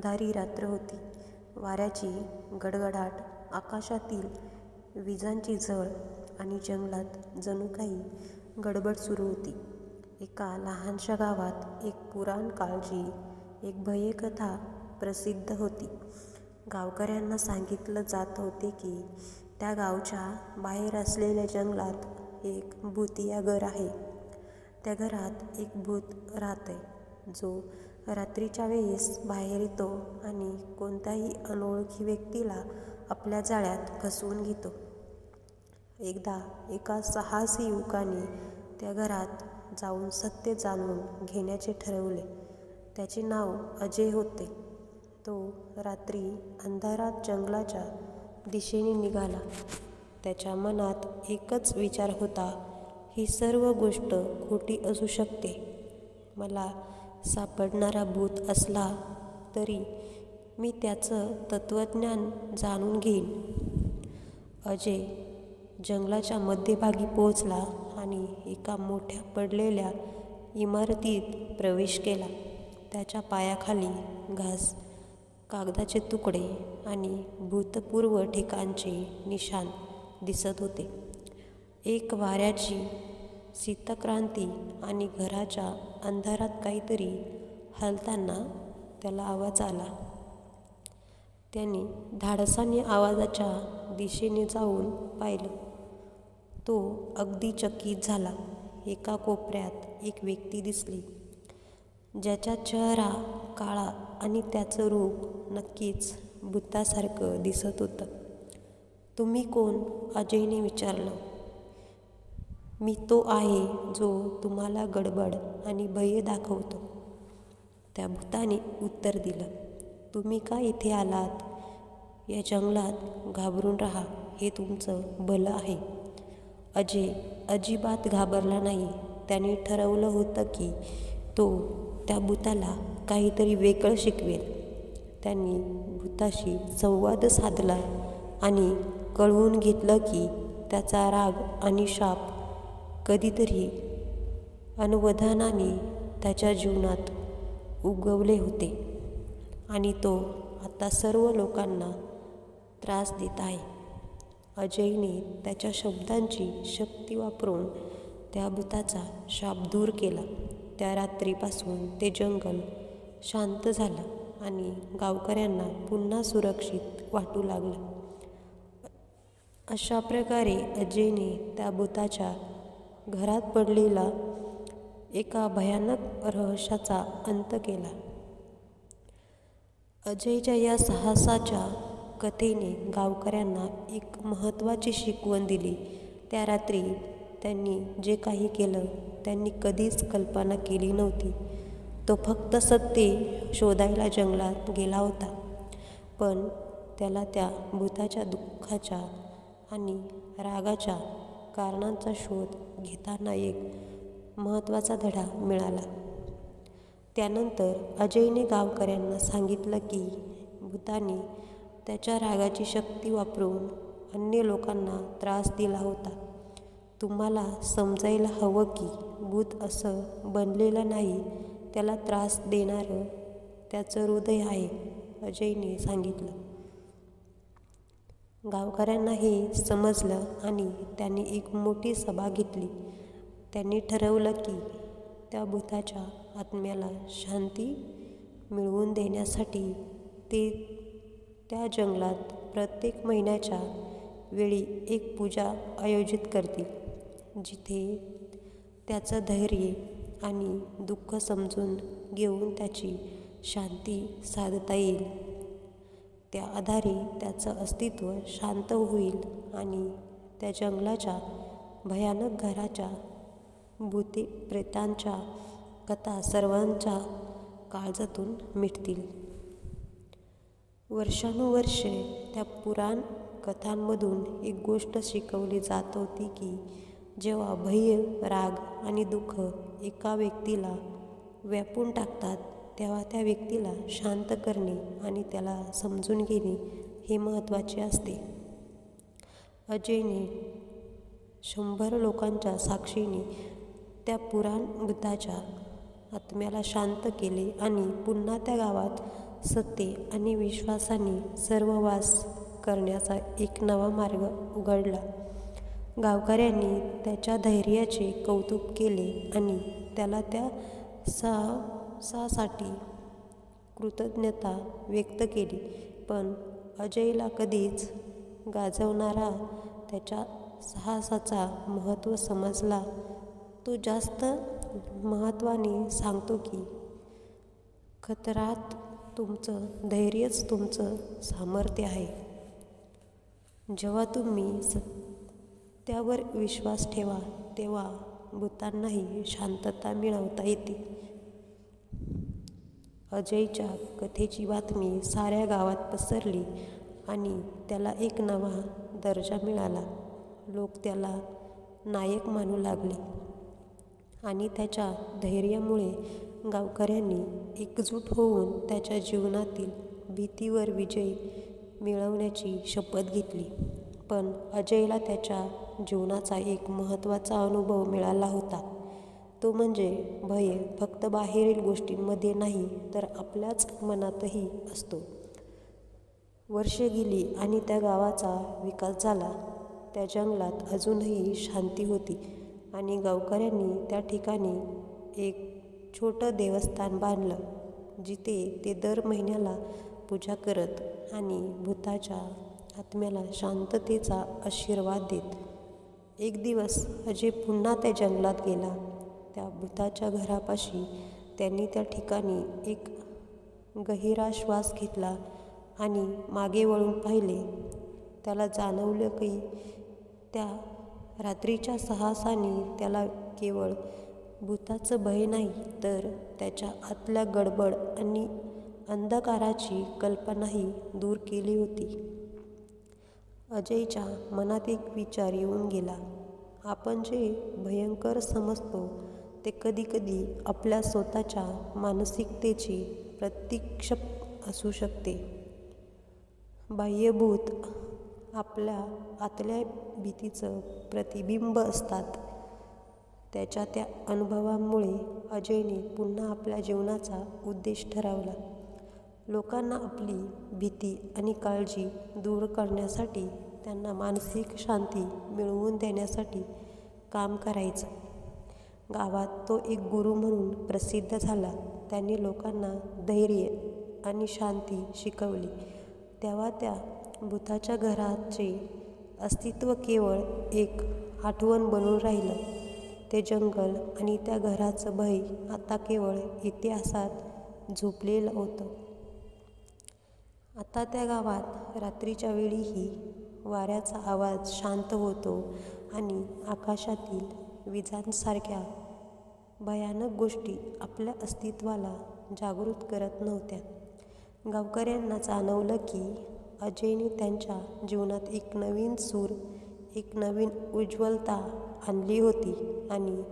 अंधारी रात्र होती. वाऱ्याची गडगडाट, आकाशातील विजांची झळ आणि जंगलात जणू काही गडबड सुरू होती. एका लहानशा गावात एक पुराण काळजी एक भयकथा प्रसिद्ध होती. गावकऱ्यांना सांगितलं जात होते की त्या गावच्या बाहेर असलेल्या जंगलात एक भुतिया घर आहे. त्या घरात एक भूत राहते जो रात्रीच्या वेळेस बाहेर येतो आणि कोणत्याही अनोळखी व्यक्तीला आपल्या जाळ्यात फसवून घेतो. एकदा एका साहसी युवकाने त्या घरात जाऊन सत्य जाणून घेण्याचे ठरवले. त्याचे नाव अजय होते. तो रात्री अंधारात जंगलाच्या दिशेने निघाला. त्याच्या मनात एकच विचार होता, ही सर्व गोष्ट खोटी असू शकते. मला सापडणारा भूत असला तरी मी त्याचं तत्त्वज्ञान जाणून घेईन. अजय जंगलाच्या मध्यभागी पोहोचला आणि एका मोठ्या पडलेल्या इमारतीत प्रवेश केला. त्याच्या पायाखाली घास, कागदाचे तुकडे आणि भूतपूर्व ठिकाणचे निशाण दिसत होते. एक वाऱ्याची शीतक्रांती आणि घराच्या अंधारात काहीतरी हलताना त्याला आवाज आला. त्याने धाडसाने आवाजाच्या दिशेने जाऊन पाहिलं. तो अगदी चकित झाला. एका कोपऱ्यात एक व्यक्ती दिसली, ज्याचा चेहरा काळा आणि त्याचं रूप नक्कीच भुतासारखं दिसत होतं. तुम्ही कोण? अजयने विचारलं. मी तो आहे जो तुम्हाला गडबड आणि भय दाखवतो, त्या भूताने उत्तर दिलं. तुम्ही का इथे आलात? या जंगलात घाबरून राहा, हे तुमचं भलं आहे. अजय अजिबात घाबरला नाही. त्याने ठरवलं होतं की तो त्या भूताला काहीतरी वेगळं शिकवेल. त्यांनी भूताशी संवाद साधला आणि कळवून घेतलं की त्याचा राग आणि शाप कधीतरी अनुवधानाने त्याच्या जीवनात उगवले होते आणि तो आता सर्व लोकांना त्रास देत आहे. अजयने त्याच्या शब्दांची शक्ती वापरून त्या भुताचा शाप दूर केला. त्या रात्रीपासून ते जंगल शांत झालं आणि गावकऱ्यांना पुन्हा सुरक्षित वाटू लागलं. अशा प्रकारे अजयने त्या भूताच्या घरात पडलेला एका भयानक रहस्याचा अंत केला. अजयच्या या साहसाच्या कथेने गावकऱ्यांना एक महत्त्वाची शिकवण दिली. त्या रात्री त्यांनी जे काही केलं, त्यांनी कधीच कल्पना केली नव्हती. तो फक्त सत्य शोधायला जंगलात गेला होता, पण त्याला त्या भुताच्या दुःखाच्या आणि रागाच्या कारणांचा शोध घेताना एक महत्त्वाचा धडा मिळाला. त्यानंतर अजयने गावकऱ्यांना सांगितलं की भूतानी त्याच्या रागाची शक्ती वापरून अन्य लोकांना त्रास दिला होता. तुम्हाला समजायला हवं की भूत असं बनलेलं नाही, त्याला त्रास देणारं त्याचं हृदय आहे, अजयने सांगितलं. गावकऱ्यांना हे समजलं आणि त्यांनी एक मोठी सभा घेतली. त्यांनी ठरवलं की त्या भुताच्या आत्म्याला शांती मिळवून देण्यासाठी ते त्या जंगलात प्रत्येक महिन्याच्या वेळी एक पूजा आयोजित करतील, जिथे त्याचं धैर्य आणि दुःख समजून घेऊन त्याची शांती साधता येईल. त्या आधारे त्याचं अस्तित्व शांत होईल आणि त्या जंगलाच्या भयानक घराच्या भूती प्रेतांच्या कथा सर्वांच्या काळजातून मिटतील. वर्षानुवर्षे त्या पुराण कथांमधून एक गोष्ट शिकवली जात होती की जेव्हा भय, राग आणि दुःख एका व्यक्तीला व्यापून टाकतात, तेव्हा त्या व्यक्तीला शांत करणे आणि त्याला समजून घेणे हे महत्त्वाचे असते. अजयने शंभर लोकांच्या साक्षीने त्या पुराण बुद्धाच्या आत्म्याला शांत केले आणि पुन्हा त्या गावात सत्य आणि विश्वासाने सर्ववास करण्याचा एक नवा मार्ग उघडला गावकऱ्यांनी त्याच्या धैर्याचे कौतुक केले आणि त्याला त्या सहा कंसासाठी कृतज्ञता व्यक्त केली. पण अजयला कधीच गाजवणारा त्याच्या साहसाचा महत्त्व समजला. तो जास्त महत्त्वाने सांगतो की खतरात तुमचं धैर्यच तुमचं सामर्थ्य आहे. जेव्हा तुम्ही सत्यावर विश्वास ठेवा तेव्हा भूतांनाही शांतता मिळवता येते. अजयच्या कथेची बातमी साऱ्या गावात पसरली आणि त्याला एक नवा दर्जा मिळाला. लोक त्याला नायक मानू लागले आणि त्याच्या धैर्यामुळे गावकऱ्यांनी एकजूट होऊन त्याच्या जीवनातील भीतीवर विजय मिळवण्याची शपथ घेतली. पण अजयला त्याच्या जीवनाचा एक महत्त्वाचा अनुभव मिळाला होता. तो म्हणजे भय फक्त बाहेरील गोष्टींमध्ये नाही तर आपल्याच मनातही असतो. वर्षे गेली आणि त्या गावाचा विकास झाला. त्या जंगलात अजूनही शांती होती आणि गावकऱ्यांनी त्या ठिकाणी एक छोटं देवस्थान बांधलं जिथे ते दर महिन्याला पूजा करत आणि भूताच्या आत्म्याला शांततेचा आशीर्वाद देत. एक दिवस अजय पुन्हा त्या जंगलात गेला. त्या भुताच्या घरापाशी त्यांनी त्या ठिकाणी एक गहिरा श्वास घेतला आणि मागे वळून पाहिले. त्याला जाणवलं की त्या रात्रीच्या साहसाने त्याला केवळ भूताचं भय नाही तर त्याच्या आतल्या गडबड आणि अंधकाराची कल्पनाही दूर केली होती. अजयच्या मनात एक विचार येऊन गेला. आपण जे भयंकर समजतो ते कधीकधी आपल्या स्वतःच्या मानसिकतेची प्रतीक्ष असू शकते. बाह्यभूत आपल्या आतल्या भीतीचं प्रतिबिंब असतात. त्याच्या त्या अनुभवामुळे अजयने पुन्हा आपल्या जीवनाचा उद्देश ठरवला. लोकांना आपली भीती आणि काळजी दूर करण्यासाठी त्यांना मानसिक शांती मिळवून देण्यासाठी काम करायचं. गावात तो एक गुरु म्हणून प्रसिद्ध झाला. त्यांनी लोकांना धैर्य आणि शांती शिकवली. तेव्हा त्या भूताच्या घराचे अस्तित्व केवळ एक आठवण बनून राहिलं. ते जंगल आणि त्या घराचं भय आता केवळ इतिहासात झोपलेलं होतं. आता त्या गावात रात्रीच्या वेळीही वाऱ्याचा आवाज शांत होतो आणि आकाशातील विजांसारख्या भयानक गोष्टी आपल्या अस्तित्वाला जागृत करत नव्हत्या. गावकऱ्यांना जाणवलं की अजयने त्यांच्या जीवनात एक नवीन सूर एक नवीन उज्ज्वलता आणली होती आणि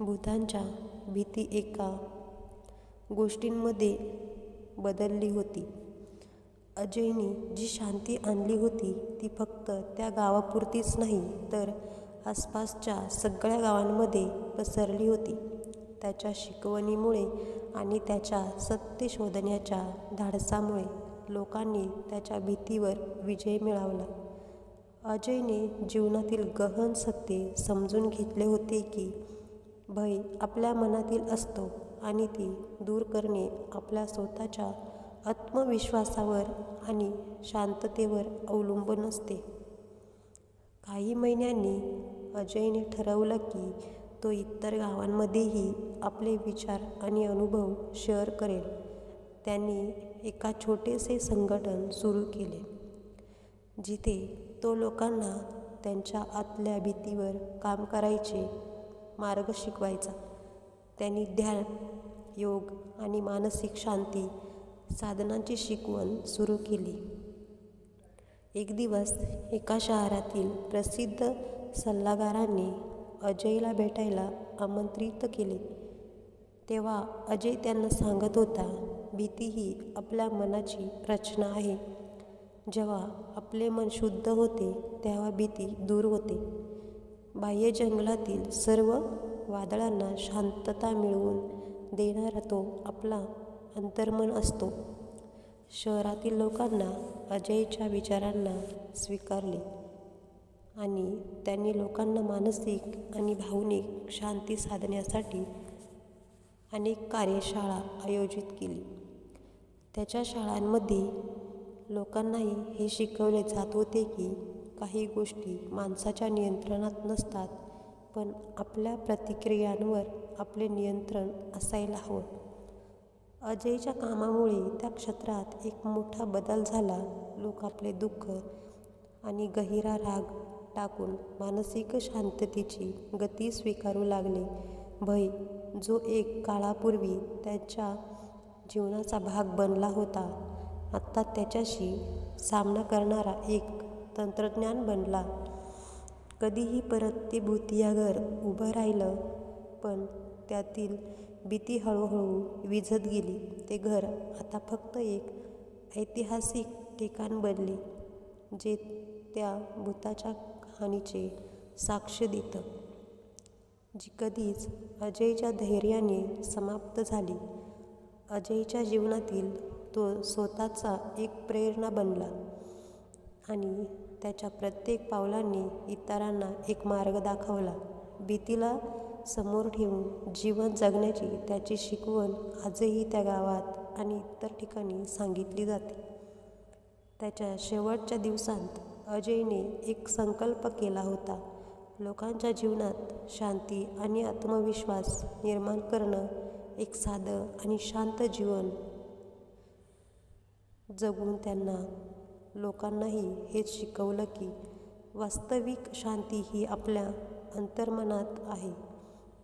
भूतांच्या भीती एका गोष्टींमध्ये बदलली होती. अजयने जी शांती आणली होती ती फक्त त्या गावापुरतीच नाही तर आसपासच्या सगळ्या गावांमध्ये पसरली होती. त्याच्या शिकवणीमुळे आणि त्याच्या सत्य शोधण्याच्या धाडसामुळे लोकांनी त्याच्या भीतीवर विजय मिळवला. अजयने जीवनातील गहन सत्य समजून घेतले होते की भय आपल्या मनातील असतो आणि ती दूर करणे आपल्या स्वतःच्या आत्मविश्वासावर आणि शांततेवर अवलंबून असते. काही महिन्यांनी अजयने ठरवलं की तो इतर गावांमध्येही आपले विचार आणि अनुभव शेअर करेल. त्यांनी एका छोटेसे संघटन सुरू केले जिथे तो लोकांना त्यांच्या आतल्या भीतीवर काम करायचे मार्ग शिकवायचा. त्यांनी ध्यान योग आणि मानसिक शांती साधनांची शिकवण सुरू केली. एक दिवस एका शहरातील प्रसिद्ध सल्लागारांनी अजयला भेटायला आमंत्रित केले. तेव्हा अजय त्यांना सांगत होता भीती ही आपल्या मनाची रचना आहे. जेव्हा आपले मन शुद्ध होते तेव्हा भीती दूर होते. बाह्य जंगलातील सर्व वादळांना शांतता मिळवून देणारा तो आपला अंतर्मन असतो. शहरातील लोकांना अजयच्या विचारांना स्वीकारले. आणि त्यांनी लोकांना मानसिक आणि भावनिक शांती साधण्यासाठी अनेक कार्यशाळा आयोजित केली. त्याच्या शाळांमध्ये लोकांनाही हे शिकवले जात होते की काही गोष्टी माणसाच्या नियंत्रणात नसतात पण आपल्या प्रतिक्रियांवर आपले नियंत्रण असायला हवं. अजयच्या कामामुळे त्या क्षेत्रात एक मोठा बदल झाला. लोक आपले दुःख आणि गहिरा राग टाकून मानसिक शांततेची गती स्वीकारू लागले. भय जो एक काळापूर्वी त्यांच्या जीवनाचा भाग बनला होता आत्ता त्याच्याशी सामना करणारा एक तंत्रज्ञान बनला. कधीही परत ते भूतियागर उभं राहिलं पण त्यातील भीती हळूहळू विझत गेली. ते घर आता फक्त एक ऐतिहासिक ठिकाण बनले जे त्या भूताच्या हानीचे साक्ष देतं. जी कधीच अजयच्या धैर्याने समाप्त झाली. अजयच्या जीवनातील तो स्वतःचा एक प्रेरणा बनला आणि त्याच्या प्रत्येक पावलांनी इतरांना एक मार्ग दाखवला. भीतीला समोर ठेवून जीवन जगण्याची त्याची शिकवण आजही त्या गावात आणि इतर ठिकाणी सांगितली जाते. त्याच्या शेवटच्या दिवसांत अजयने एक संकल्प केला होता. लोकांच्या जीवनात शांती आणि आत्मविश्वास निर्माण करणं एक साधं आणि शांत जीवन जगून त्यांना लोकांनाही हेच शिकवलं की वास्तविक शांती ही आपल्या अंतर्मनात आहे.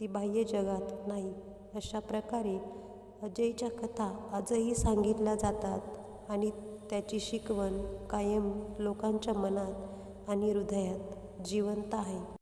ती बाह्य जगात नाही. अशा प्रकारे अजयच्या कथा आजही सांगितल्या जातात आणि त्याची शिकवण कायम लोकांच्या मनात आणि हृदयात जिवंत आहे.